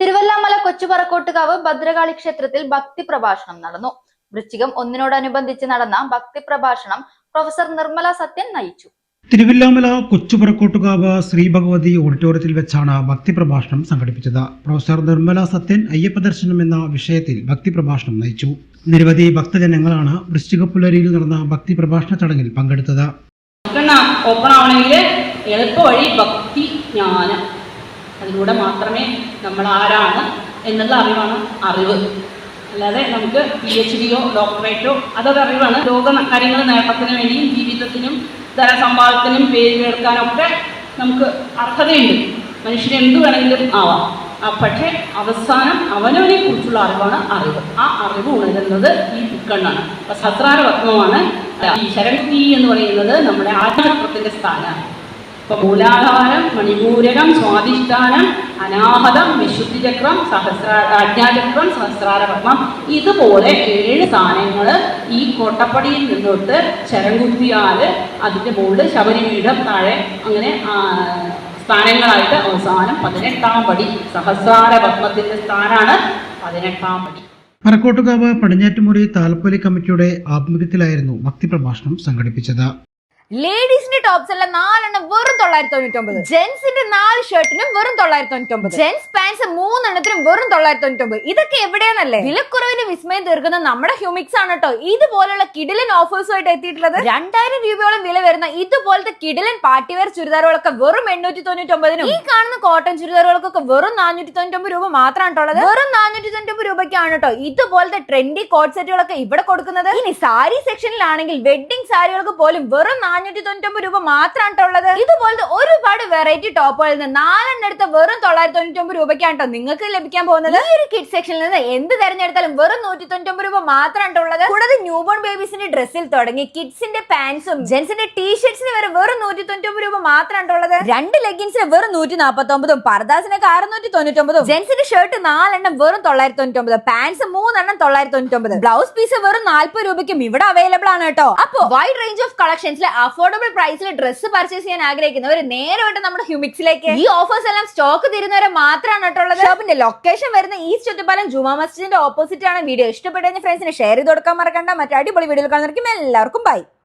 തിരുവല്ലാമല കൊച്ചുപറക്കോട്ടുകാവ് ഭദ്രകാളി ക്ഷേത്രത്തിൽ ഭക്തി പ്രഭാഷണം നടന്നു. വൃശ്ചികം ഒന്നിനോടനുബന്ധിച്ച് നടന്ന ഭക്തി പ്രഭാഷണം പ്രൊഫസർ നിർമ്മല സത്യൻ നയിച്ചു. തിരുവില്ലാമല കൊച്ചുപുറക്കോട്ടുകാവ് ശ്രീ ഭഗവതി ഓഡിറ്റോറിയത്തിൽ വെച്ചാണ് ഭക്തി പ്രഭാഷണം സംഘടിപ്പിച്ചത്. പ്രൊഫസർ നിർമ്മല സത്യൻ അയ്യപ്പ ദർശനം എന്ന വിഷയത്തിൽ ഭക്തി പ്രഭാഷണം നയിച്ചു. നിരവധി ഭക്തജനങ്ങളാണ് വൃശ്ചിക പുലരിയിൽ നടന്ന ഭക്തി പ്രഭാഷണ ചടങ്ങിൽ പങ്കെടുത്തത്. ഓപ്പൺ ആവണമെങ്കിൽ എളുപ്പ വഴി ഭക്തി ജ്ഞാനം. അതിലൂടെ മാത്രമേ നമ്മൾ ആരാണ് എന്നുള്ള അറിവാണ് അറിവ്. അല്ലാതെ നമുക്ക് പി എച്ച് ഡിയോ ഡോക്ടറേറ്റോ അതൊരു അറിവാണ്. ലോക കാര്യങ്ങൾ നേട്ടത്തിന് വേണ്ടിയും ജീവിതത്തിനും ധനസമ്പാദത്തിനും പേര് കേൾക്കാനൊക്കെ നമുക്ക് അർഹതയുണ്ട്. മനുഷ്യന് എന്ത് വേണമെങ്കിലും ആവാം. പക്ഷേ അവസാനം അവനവനെ കുറിച്ചുള്ള അറിവാണ് അറിവ്. ആ അറിവ് ഉണരുന്നത് ഈ ബുക്കണ്ണാണ് അപ്പൊ സത്രാര പത്മമാണ്. ഈ ശരൺകുട്ടി എന്ന് പറയുന്നത് നമ്മുടെ ആത്മചക്രത്തിന്റെ സ്ഥാനമാണ്. ഇപ്പൊ മൂലാധാരം മണിപൂരകം സ്വാധിഷ്ഠാനം അനാഹതം വിശുദ്ധിചക്രം സഹസ്ര ആജ്ഞാചക്രം ഇതുപോലെ ഏഴ് സ്ഥാനങ്ങൾ ഈ കോട്ടപ്പടിയിൽ നിന്നോട്ട് ശരൺകുത്തിയാൽ അതിന്റെ മുകളിൽ ശബരിപീഠം താഴെ അങ്ങനെ സ്ഥാനങ്ങളായിട്ട് അവസാനം പതിനെട്ടാം പടി സഹസ്രാര പത്മത്തിന്റെ സ്ഥാനാണ് പതിനെട്ടാം പടി. പറക്കോട്ടുകാവ് പടിഞ്ഞാറ്റുമുറി താലപ്പൊലി കമ്മിറ്റിയുടെ ആഭിമുഖ്യത്തിലായിരുന്നു ഭക്തി പ്രഭാഷണം സംഘടിപ്പിച്ചത്. ലേഡീസിന്റെ ടോപ്സ് എല്ലാം നാലെണ്ണം വെറും തൊള്ളായിരത്തി തൊണ്ണൂറ്റി ഒമ്പത് ജെന്റ്സിന്റെ നാല് ഷർട്ടിനും വെറും തൊള്ളായിരത്തി തൊണ്ണൂറ്റി ഒമ്പത് ജെന്റ്സ് പാൻസ് മൂന്നെണ്ണത്തിനും വെറും തൊള്ളായിരത്തി തൊണ്ണൂറ്റി ഒമ്പത് ഇതൊക്കെ എവിടെയാണല്ലേ വിലക്കുറവിന് വിസ്മയം തീർക്കുന്ന നമ്മുടെ ഹ്യൂമിക്സ് ആണ് കേട്ടോ ഇതുപോലുള്ള കിഡിലൻ ഓഫേഴ്സുമായിട്ട് എത്തിയിട്ടുള്ളത് രണ്ടായിരം രൂപയോളം വില വരുന്ന ഇതുപോലത്തെ കിഡിലൻ പാർട്ടിവെയർ ചുരിദാറുകളൊക്കെ വെറും എണ്ണൂറ്റി തൊണ്ണൂറ്റി ഒമ്പതിനും ഈ കാണുന്ന കോട്ടൺ ചുരിദാറുകൾക്കൊക്കെ വെറും നാനൂറ്റി തൊണ്ണൂറ്റി ഒമ്പത് രൂപ മാത്രമാണ് ഉള്ളത്. വെറും നാനൂറ്റി തൊണ്ണൂറ്റി ഒമ്പത് രൂപയ്ക്കാണ് കേട്ടോ ഇതുപോലത്തെ ട്രെൻഡി കോട്ട് സെറ്റുകളൊക്കെ ഇവിടെ കൊടുക്കുന്നത്. ഇനി സാരി സെക്ഷനിലാണെങ്കിൽ വെഡിങ് സാരികൾക്ക് പോലും വെറും നാനൂറ്റി തൊണ്ണൂറ്റി രൂപ മാത്രമാണ് കേട്ടോ ഉള്ളത്. ഇതുപോലത്തെ ഒരുപാട് വെറൈറ്റി ടോപ്പുകളിൽ നിന്ന് നാലെണ്ണം എടുത്ത വെറും തൊള്ളായിരത്തി തൊണ്ണൂറ്റി ഒമ്പത് രൂപയ്ക്കാണ് ട്ടോ നിങ്ങൾക്ക് ലഭിക്കാൻ പോകുന്നത്. ഈ ഒരു കിഡ് സെക്ഷനിൽ നിന്ന് എന്ത് തെരഞ്ഞെടുത്താലും വെറും നൂറ്റി തൊണ്ണൂറ്റി ഒമ്പത് രൂപ മാത്രമാണ് ഉള്ളത്. കൂടാതെ ന്യൂ ബോൺ ബേബീസിന്റെ ഡ്രസ്സിൽ തുടങ്ങി കിഡ്സിന്റെ പാൻസും ജെൻസിന്റെ ടീഷർട്സിന് വരെ വെറും നൂറ്റി തൊണ്ണൂറ്റി ഒമ്പത് രൂപ മാത്രമാണ് ഉള്ളത്. രണ്ട് ലെഗിൻസിന് വെറും നൂറ്റി നാൽപ്പത്തി ഒമ്പതും പർദാസിനൊക്കെ അറുന്നൂറ്റി തൊണ്ണൂറ്റി ഒമ്പതും ജെന്റ്സിന്റെ ഷർട്ട് നാലെണ്ണം വെറും തൊള്ളായിരത്തി തൊണ്ണൂറ്റി ഒമ്പത് പാൻസ് മൂന്നെണ്ണം തൊള്ളായിരത്തി തൊണ്ണൂറ്റി ഒമ്പത് ബ്ലൗസ് പീസ് വെറും നാല്പത് രൂപയ്ക്കും ഇവിടെ അവൈലബിൾ ആണ് കേട്ടോ അപ്പോ വൈഡ് റേഞ്ച് ഓഫ് കളക്ഷൻസിൽ അഫോർഡബിൾ പ്രൈസിൽ ഡ്രസ്സ് പർച്ചേസ് ചെയ്യാൻ ആഗ്രഹിക്കുന്നവർ നേരമായിട്ട് നമ്മുടെ ഹ്യൂമിക്സിലേക്ക് ഈ ഓഫേഴ്സ് എല്ലാം സ്റ്റോക്ക് തരുന്നവരെ മാത്രമാണ് കേട്ടോ ഉള്ളത്. ഷോപ്പിന്റെ ലൊക്കേഷൻ വരുന്ന ഈസ്റ്റ് ഒറ്റപ്പാലം ജുമാ മസ്ജിദിന്റെ ഓപ്പോസിറ്റ് ആണ്. വീഡിയോ ഇഷ്ടപ്പെട്ട ഫ്രണ്ട്സിന് ഷെയർ ചെയ്ത് കൊടുക്കാൻ മറക്കണ്ട. മറ്റു അടിപൊളി വീഡിയോ കാണുന്നവർക്കും എല്ലാവർക്കും ബൈ